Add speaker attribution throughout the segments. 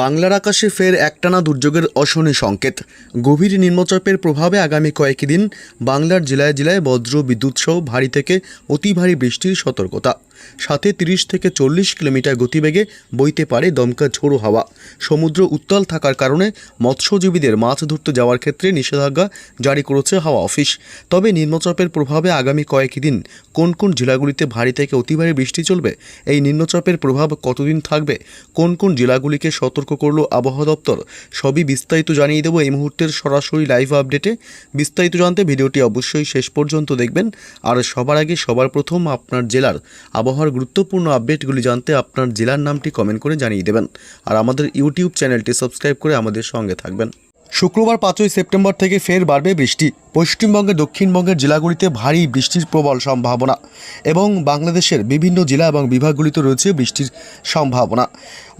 Speaker 1: বাংলার আকাশে ফের একটানা দুর্যোগের অশনি সংকেত। গভীর নিম্নচাপের প্রভাবে আগামী কয়েকদিন বাংলার জেলায় জেলায় বজ্র, বিদ্যুৎ সহ ভারী থেকে অতি ভারী বৃষ্টির সতর্কতা। সাথে তিরিশ থেকে চল্লিশ কিলোমিটার গতিবেগে বইতে পারে দমকা ঝোড়ো হাওয়া। সমুদ্র উত্তাল থাকার কারণে মৎস্যজীবীদের মাছ ধরতে যাওয়ার ক্ষেত্রে নিষেধাজ্ঞা জারি করেছে হাওয়া অফিস। তবে নিম্নচাপের প্রভাবে আগামী কয়েক দিন কোন কোন জেলাগুলিতে ভারী থেকে অতি ভারী বৃষ্টি চলবে, এই নিম্নচাপের প্রভাব কতদিন থাকবে, কোন কোন জেলাগুলিকে সতর্ক করল আবহাওয়া দপ্তর, সবই বিস্তারিত জানিয়ে দেবো এই মুহূর্তের সরাসরি লাইভ আপডেটে। বিস্তারিত জানতে ভিডিওটি অবশ্যই শেষ পর্যন্ত দেখবেন। আর সবার আগে সবার প্রথম আপনার জেলার আবহাওয়ার গুরুত্বপূর্ণ আপডেটগুলি জানতে আপনার জেলার নামটি কমেন্ট করে জানিয়ে দেবেন। আর আমাদের ইউটিউব চ্যানেলটি সাবস্ক্রাইব করে আমাদের সঙ্গে থাকবেন। শুক্রবার পাঁচই সেপ্টেম্বর থেকে ফের বাড়বে বৃষ্টি। পশ্চিমবঙ্গের দক্ষিণবঙ্গের জেলাগুলিতে ভারী বৃষ্টির প্রবল সম্ভাবনা এবং বাংলাদেশের বিভিন্ন জেলা এবং বিভাগগুলিতে রয়েছে বৃষ্টির সম্ভাবনা।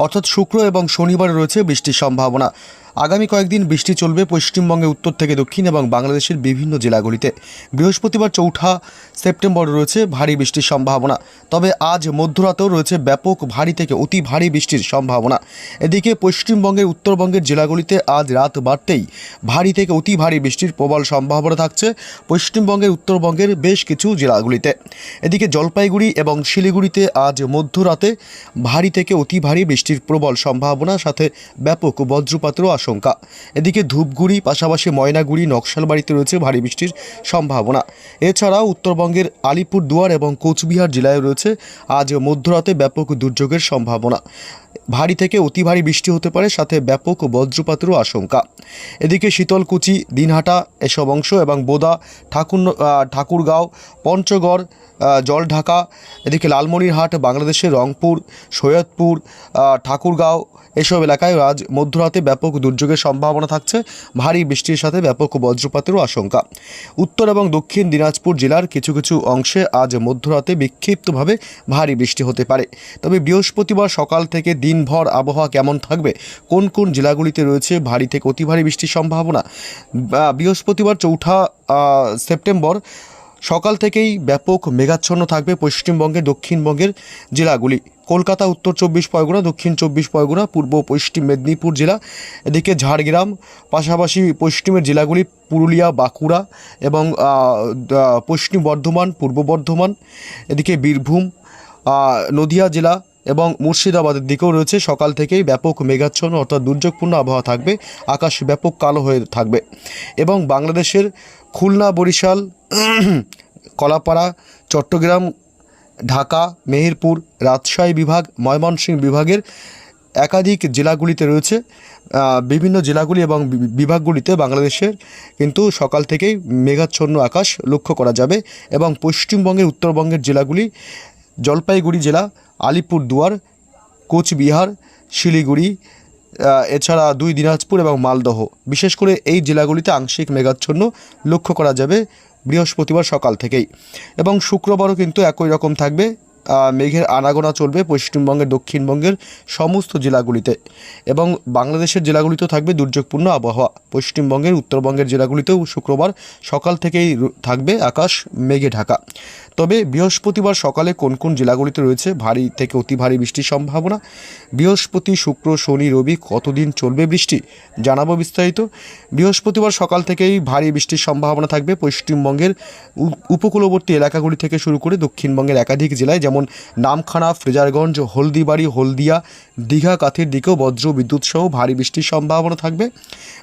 Speaker 1: অর্থাৎ শুক্র এবং শনিবার রয়েছে বৃষ্টির সম্ভাবনা। আগামী কয়েকদিন বৃষ্টি চলবে পশ্চিমবঙ্গে উত্তর থেকে দক্ষিণ এবং বাংলাদেশের বিভিন্ন জেলাগুলিতে। বৃহস্পতিবার চৌঠা সেপ্টেম্বর রয়েছে ভারী বৃষ্টির সম্ভাবনা। তবে আজ মধ্যরাতেও রয়েছে ব্যাপক ভারী থেকে অতি ভারী বৃষ্টির সম্ভাবনা। এদিকে পশ্চিমবঙ্গের উত্তরবঙ্গের জেলাগুলিতে আজ রাত বাড়তেই ভারী থেকে অতি ভারী বৃষ্টির প্রবল সম্ভাবনা থাকছে। পশ্চিমবঙ্গের উত্তরবঙ্গের বেশ কিছু জেলাগুলিতে। এদিকে জলপাইগুড়ি এবং শিলিগুড়িতে আজ মধ্যরাতে ভারী থেকে অতি ভারী বৃষ্টির প্রবল সম্ভাবনা, সাথে ব্যাপক বজ্রপাতেরও আশঙ্কা। এদিকে ধূপগুড়ি, পাশাপাশি ময়নাগুড়ি, নকশালবাড়িতে রয়েছে ভারী বৃষ্টির সম্ভাবনা। এছাড়াও উত্তরবঙ্গের আলিপুরদুয়ার এবং কোচবিহার জেলায় রয়েছে আজ মধ্যরাতে ব্যাপক দুর্যোগের সম্ভাবনা। ভারী থেকে অতি ভারী বৃষ্টি হতে পারে, সাথে ব্যাপক বজ্রপাতেরও আশঙ্কা। এদিকে শীতলকুচি, দিনহাটা এসব অংশ এবং বোদা, ঠাকুর ঠাকুরগাঁও, পঞ্চগড় জলঢাকা, এদিকে লালমনিরহাট, বাংলাদেশের রংপুর, সৈয়দপুর ঠাকুরগাঁও এসব এলাকায় আজ মধ্যরাতে ব্যাপক দুর্যোগের সম্ভাবনা থাকছে। ভারী বৃষ্টির সাথে ব্যাপক বজ্রপাতেরও আশঙ্কা। উত্তর এবং দক্ষিণ দিনাজপুর জেলার কিছু কিছু অংশে আজ মধ্যরাতে বিক্ষিপ্তভাবে ভারী বৃষ্টি হতে পারে। তবে বৃহস্পতিবার সকাল থেকে দিনভর আবহাওয়া কেমন থাকবে? কোন কোন জেলাগুলিতে রয়েছে ভারী থেকে অতি ভারী বৃষ্টির সম্ভাবনা? বৃহস্পতিবার চৌঠা সেপ্টেম্বর সকাল থেকেই ব্যাপক মেঘাচ্ছন্ন থাকবে পশ্চিমবঙ্গের দক্ষিণবঙ্গের জেলাগুলি। কলকাতা, উত্তর চব্বিশ পরগনা, দক্ষিণ চব্বিশ পরগনা, পূর্ব পশ্চিম মেদিনীপুর জেলা, এদিকে ঝাড়গ্রাম, পাশাপাশি পশ্চিমের জেলাগুলি পুরুলিয়া, বাঁকুড়া এবং পশ্চিম বর্ধমান, পূর্ব বর্ধমান, এদিকে বীরভূম নদিয়া জেলা এবং মুর্শিদাবাদের দিকেও রয়েছে। সকাল থেকেই ব্যাপক মেঘাচ্ছন্ন অর্থাৎ দুর্যোগপূর্ণ আবহাওয়া থাকবে। আকাশ ব্যাপক কালো হয়ে থাকবে। এবং বাংলাদেশের খুলনা, বরিশাল, কলাপাড়া, চট্টগ্রাম, ঢাকা, মেহেরপুর, রাজশাহী বিভাগ, ময়মনসিংহ বিভাগের একাধিক জেলাগুলিতে রয়েছে। বিভিন্ন জেলাগুলি এবং বিভাগগুলিতে বাংলাদেশের কিন্তু সকাল থেকেই মেঘাচ্ছন্ন আকাশ লক্ষ্য করা যাবে। এবং পশ্চিমবঙ্গের, উত্তরবঙ্গের জেলাগুলি, জলপাইগুড়ি জেলা আলিপুরদুয়ার, কোচবিহার, শিলিগুড়ি এছাড়া দুই দিনাজপুর এবং মালদহ। বিশেষ করে এই জেলাগুলিতে আংশিক মেঘাচ্ছন্ন লক্ষ্য করা যাবে বৃহস্পতিবার সকাল থেকেই। এবং শুক্রবারও কিন্তু একই রকম থাকবে মেঘের আনাগোনা চলবে পশ্চিমবঙ্গের, দক্ষিণবঙ্গের সমস্ত জেলাগুলিতে। এবং বাংলাদেশের জেলাগুলিতেও থাকবে দুর্যোগপূর্ণ আবহাওয়া। পশ্চিমবঙ্গের, উত্তরবঙ্গের জেলাগুলিতেও শুক্রবার সকাল থেকেই থাকবে আকাশ মেঘে ঢাকা। তবে বৃহস্পতিবার সকালে কোন কোন জেলাগুলিতে রয়েছে ভারী থেকে অতি ভারী বৃষ্টির সম্ভাবনা? বৃহস্পতি, শুক্র, শনি, রবি কতদিন চলবে বৃষ্টি? জানাব বিস্তারিত। বৃহস্পতিবার সকাল থেকেই ভারী বৃষ্টির সম্ভাবনা থাকবে পশ্চিমবঙ্গের উপকূলবর্তী এলাকাগুলি থেকে শুরু করে দক্ষিণবঙ্গের একাধিক জেলায়, যেমন নামখানা, ফ্রেজারগঞ্জ, হলদিবাড়ি, হলদিয়া, দীঘা, কাথির দিকেও বজ্র বিদ্যুৎ সহ ভারী বৃষ্টির সম্ভাবনা থাকবে।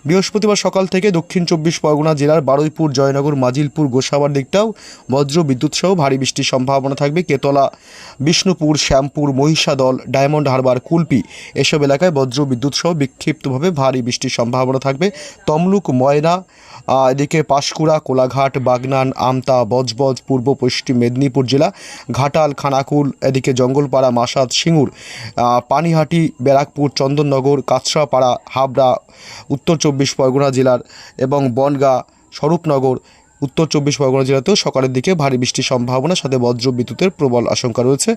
Speaker 1: বৃহস্পতিবার সকাল থেকে দক্ষিণ চব্বিশ পরগনা জেলার বারুইপুর, জয়নগর, মাজিলপুর, গোসাবার দিকটাও বজ্র বিদ্যুৎ সহ ভারী বৃষ্টির সম্ভাবনা থাকবে। কেতলা, বিষ্ণুপুর, শ্যামপুর, মহিষাদল, ডায়মন্ড হারবার, কুলপি এসব এলাকায় বজ্র বিদ্যুৎ সহ বিক্ষিপ্তভাবে ভারী বৃষ্টির সম্ভাবনা থাকবে। তমলুক, ময়না এদিকে পাঁশকুড়া, কোলাঘাট, বাগনান, আমতা, বজবজ, পূর্ব পশ্চিম মেদিনীপুর জেলা, ঘাটাল, খানাকুল, এদিকে জঙ্গলপাড়া, মাসাদ, সিঙ্গুর পানিহাটি, ব্যারাকপুর, চন্দননগর কাছড়াপাড়া হাবড়া, উত্তর চব্বিশ পরগনা জেলার এবং বনগাঁ, স্বরূপনগর, উত্তর চব্বিশ পরগনা জেলাতেও সকালের দিকে ভারী বৃষ্টির সম্ভাবনা সাথে বজ্র বিদ্যুতের প্রবল আশঙ্কা রয়েছে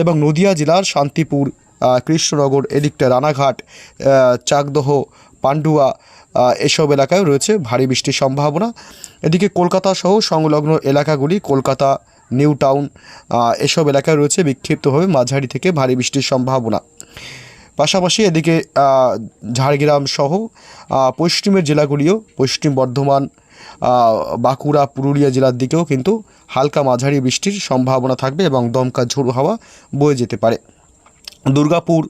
Speaker 1: এবং নদিয়া জেলার শান্তিপুর কৃষ্ণনগর, এদিকটা রানাঘাট চাকদহ পান্ডুয়া এসব এলাকায় রয়েছে ভারী বৃষ্টির সম্ভাবনা। এদিকে কলকাতা সহ সংলগ্ন এলাকাগুলি, কলকাতা, নিউ টাউন এসব এলাকায় রয়েছে বিক্ষিপ্তভাবে মাঝারি থেকে ভারী বৃষ্টির সম্ভাবনা। পাশাপাশি এদিকে ঝাড়গ্রাম সহ পশ্চিমের জেলাগুলিও, পশ্চিম বর্ধমান বাঁকুড়া, পুরুলিয়া জেলার দিকেও কিন্তু হালকা মাঝারি বৃষ্টির সম্ভাবনা থাকবে এবং দমকা ঝোড়ো হাওয়া বয়ে যেতে পারে। দুর্গাপুর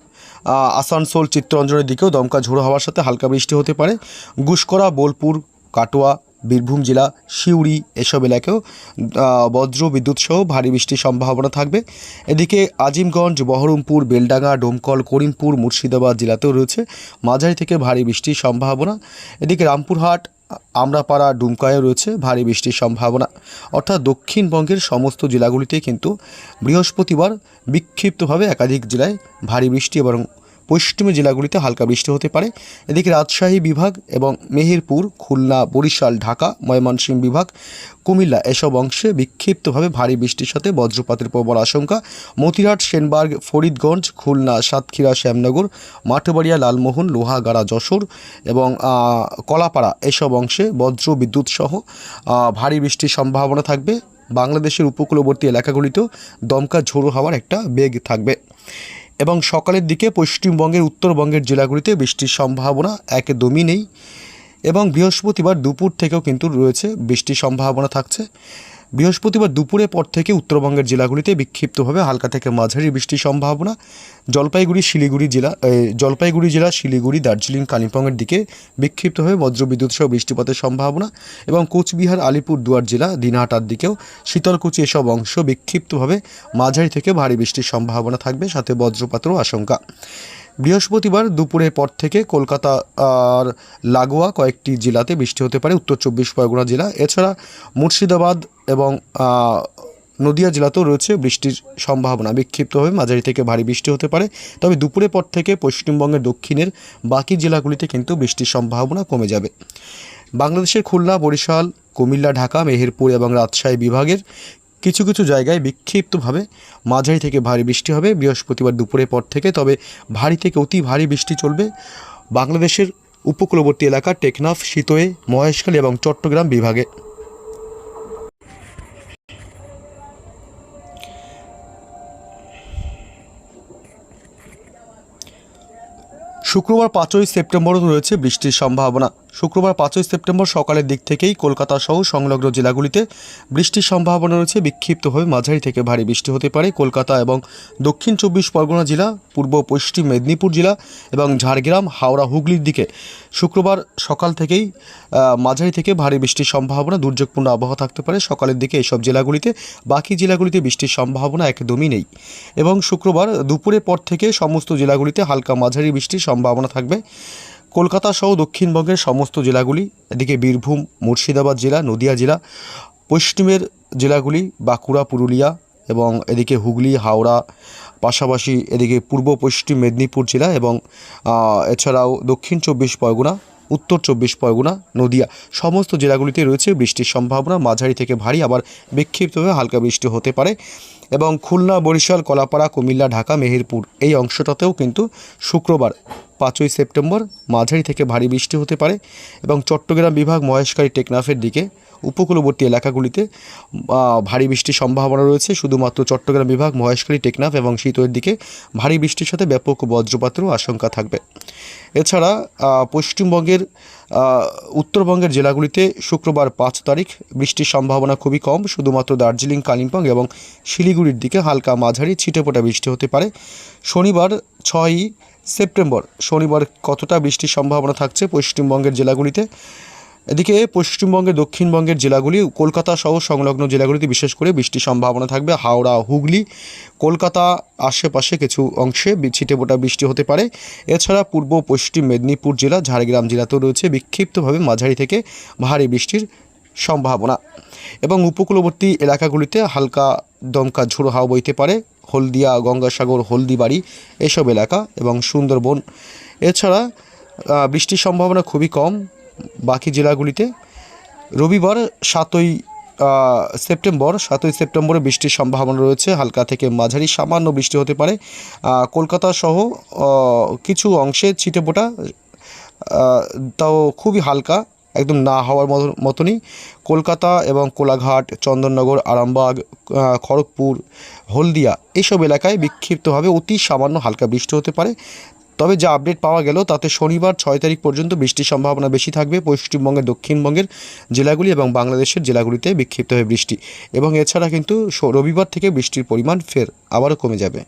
Speaker 1: আসানসোল চিত্তরঞ্জনের দিকেও দমকা ঝোড়ো হওয়ার সাথে হালকা বৃষ্টি হতে পারে। গুসকরা, বোলপুর, কাটোয়া, বীরভূম জেলা, সিউড়ি এসব এলাকায়ও বজ্র বিদ্যুৎ সহ ভারী বৃষ্টির সম্ভাবনা থাকবে। এদিকে আজিমগঞ্জ, বহরমপুর, বেলডাঙ্গা, ডোমকল, করিমপুর, মুর্শিদাবাদ জেলাতেও রয়েছে মাঝারি থেকে ভারী বৃষ্টির সম্ভাবনা। এদিকে রামপুরহাট আমরাপাড়া ডুমকায়ও রয়েছে ভারী বৃষ্টির সম্ভাবনা। অর্থাৎ দক্ষিণবঙ্গের সমস্ত জেলাগুলিতে কিন্তু বৃহস্পতিবার বিক্ষিপ্তভাবে একাধিক জেলায় ভারী বৃষ্টি এবং পশ্চিমের জেলাগুলিতে হালকা বৃষ্টি হতে পারে। এদিকে রাজশাহী বিভাগ এবং মেহেরপুর, খুলনা, বরিশাল, ঢাকা, ময়মনসিংহ বিভাগ, কুমিল্লা এসব অংশে বিক্ষিপ্তভাবে ভারী বৃষ্টির সাথে বজ্রপাতের প্রবল আশঙ্কা। মতিহাট সেনবার্গ, ফরিদগঞ্জ, খুলনা, সাতক্ষীরা, শ্যামনগর, মাঠবাড়িয়া, লালমোহন, লোহাগাড়া, যশোর এবং কলাপাড়া এসব অংশে বজ্র বিদ্যুৎ সহ ভারী বৃষ্টির সম্ভাবনা থাকবে। বাংলাদেশের উপকূলবর্তী এলাকাগুলিতেও দমকা ঝোড়ো হওয়ার একটা বেগ থাকবে। এবং সকালের দিকে পশ্চিমবঙ্গের উত্তরবঙ্গের জেলাগুলিতে বৃষ্টির সম্ভাবনা একদমই নেই এবং বৃহস্পতিবার দুপুর থেকেও কিন্তু রয়েছে বৃষ্টির সম্ভাবনা থাকছে। বৃহস্পতিবার দুপুরের পর থেকে উত্তরবঙ্গের জেলাগুলিতে বিক্ষিপ্তভাবে হালকা থেকে মাঝারি বৃষ্টির সম্ভাবনা। জলপাইগুড়ি, শিলিগুড়ি জেলা জলপাইগুড়ি জেলা, শিলিগুড়ি, দার্জিলিং, কালিম্পংয়ের দিকে বিক্ষিপ্তভাবে বজ্রবিদ্যুৎ সহ বৃষ্টিপাতের সম্ভাবনা এবং কোচবিহার আলিপুর দুয়ার জেলা, দিনহাটার দিকেও শীতলকুচি এসব অংশ বিক্ষিপ্তভাবে মাঝারি থেকে ভারী বৃষ্টির সম্ভাবনা থাকবে, সাথে বজ্রপাতেরও আশঙ্কা। বৃহস্পতিবার দুপুরের পর থেকে কলকাতা আর লাগোয়া কয়েকটি জেলাতে বৃষ্টি হতে পারে, উত্তর চব্বিশ পরগনা জেলা। এছাড়া মুর্শিদাবাদ এবং নদিয়া জেলাতেও রয়েছে বৃষ্টির সম্ভাবনা। বিক্ষিপ্তভাবে মাঝারি থেকে ভারী বৃষ্টি হতে পারে। তবে দুপুরের পর থেকে পশ্চিমবঙ্গের দক্ষিণের বাকি জেলাগুলিতে কিন্তু বৃষ্টির সম্ভাবনা কমে যাবে। বাংলাদেশের খুলনা, বরিশাল, কুমিল্লা, ঢাকা, মেহেরপুর এবং রাজশাহী বিভাগের কিছু কিছু জায়গায় বিক্ষিপ্তভাবে মাঝারি থেকে ভারী বৃষ্টি হবে। বৃহস্পতিবার দুপুরের পর থেকে তবে ভারী থেকে অতি ভারী বৃষ্টি চলবে। বাংলাদেশের উপকূলবর্তী এলাকা টেকনাফ শীতয়ে মহেশখালী এবং চট্টগ্রাম বিভাগে। শুক্রবার পাঁচই সেপ্টেম্বরও রয়েছে বৃষ্টির সম্ভাবনা। শুক্রবার পাঁচই সেপ্টেম্বর সকালের দিক থেকেই কলকাতা সহ সংলগ্ন জেলাগুলিতে বৃষ্টির সম্ভাবনা রয়েছে। বিক্ষিপ্তভাবে মাঝারি থেকে ভারী বৃষ্টি হতে পারে। কলকাতা এবং দক্ষিণ চব্বিশ পরগনা জেলা, পূর্ব পশ্চিম মেদিনীপুর জেলা এবং ঝাড়গ্রাম, হাওড়া, হুগলির দিকে শুক্রবার সকাল থেকেই মাঝারি থেকে ভারী বৃষ্টির সম্ভাবনা, দুর্যোগপূর্ণ আবহাওয়া থাকতে পারে। সকালের দিকে এসব জেলাগুলিতে, বাকি জেলাগুলিতে বৃষ্টির সম্ভাবনা একদমই নেই। এবং শুক্রবার দুপুরের পর থেকে সমস্ত জেলাগুলিতে হালকা মাঝারি বৃষ্টির সম্ভাবনা থাকবে। কলকাতা সহ দক্ষিণবঙ্গের সমস্ত জেলাগুলি, এদিকে বীরভূম, মুর্শিদাবাদ জেলা, নদিয়া জেলা, পশ্চিমের জেলাগুলি বাঁকুড়া, পুরুলিয়া এবং এদিকে হুগলি, হাওড়া, পাশাপাশি এদিকে পূর্ব, পশ্চিম মেদিনীপুর জেলা এবং এছাড়াও দক্ষিণ চব্বিশ পরগনা, উত্তর চব্বিশ পরগনা, নদিয়া সমস্ত জেলাগুলিতে রয়েছে বৃষ্টির সম্ভাবনা। মাঝারি থেকে ভারী, আবার বিক্ষিপ্তভাবে হালকা বৃষ্টি হতে পারে এবং খুলনা, বরিশাল, কলাপাড়া, কুমিল্লা, ঢাকা, মেহেরপুর এই অংশটাতেও কিন্তু শুক্রবার পাঁচই সেপ্টেম্বর মাঝারি থেকে ভারী বৃষ্টি হতে পারে এবং চট্টগ্রাম বিভাগ মহেশকারী টেকনাফের দিকে উপকূলবর্তী এলাকাগুলিতে ভারী বৃষ্টির সম্ভাবনা রয়েছে। শুধুমাত্র চট্টগ্রাম বিভাগ, মহেশখালী টেকনাফ এবং শীতের দিকে ভারী বৃষ্টির সাথে ব্যাপক বজ্রপাতেরও আশঙ্কা থাকবে। এছাড়া পশ্চিমবঙ্গের উত্তরবঙ্গের জেলাগুলিতে শুক্রবার পাঁচ তারিখ বৃষ্টির সম্ভাবনা খুবই কম। শুধুমাত্র দার্জিলিং, কালিম্পং এবং শিলিগুড়ির দিকে হালকা মাঝারি ছিটেফোঁটা বৃষ্টি হতে পারে। শনিবার ছয়ই সেপ্টেম্বর, শনিবার কতটা বৃষ্টির সম্ভাবনা থাকছে পশ্চিমবঙ্গের জেলাগুলিতে? এদিকে পশ্চিমবঙ্গের দক্ষিণবঙ্গের জেলাগুলি, কলকাতা সহ সংলগ্ন জেলাগুলিতে বিশেষ করে বৃষ্টির সম্ভাবনা থাকবে। হাওড়া, হুগলি, কলকাতা আশেপাশে কিছু অংশে ছিটে ছিটেফোঁটা বৃষ্টি হতে পারে। এছাড়া পূর্ব পশ্চিম মেদিনীপুর জেলা, ঝাড়গ্রাম জেলাতেও রয়েছে বিক্ষিপ্তভাবে মাঝারি থেকে ভারী বৃষ্টির সম্ভাবনা। এবং উপকূলবর্তী এলাকাগুলিতে হালকা দমকা ঝোড়ো হাওয়া বইতে পারে। হলদিয়া গঙ্গাসাগর হলদিবাড়ি এসব এলাকা এবং সুন্দরবন। এছাড়া বৃষ্টির সম্ভাবনা খুবই কম বাকি জেলাগুলিতে। রবিবার সাতই সেপ্টেম্বর সাতই সেপ্টেম্বরে বৃষ্টির সম্ভাবনা রয়েছে। হালকা থেকে মাঝারি সামান্য বৃষ্টি হতে পারে। কলকাতা সহ কিছু অংশে ছিটেফোঁটা আহ, তাও খুবই হালকা। একদম না হওয়ার মতো মতনই কলকাতা এবং কোলাঘাট, চন্দননগর, আরামবাগ খড়গপুর, হলদিয়া এইসব এলাকায় বিক্ষিপ্তভাবে অতি সামান্য হালকা বৃষ্টি হতে পারে। তবে যা আপডেট পাওয়া গেল, তাতে শনিবার ছয় তারিখ পর্যন্ত বৃষ্টির সম্ভাবনা বেশি থাকবে পশ্চিমবঙ্গের, দক্ষিণবঙ্গের জেলাগুলি এবং বাংলাদেশের জেলাগুলিতে বিক্ষিপ্ত হয়ে বৃষ্টি। এবং এছাড়া কিন্তু রবিবার থেকে বৃষ্টির পরিমাণ ফের আবারও কমে যাবে।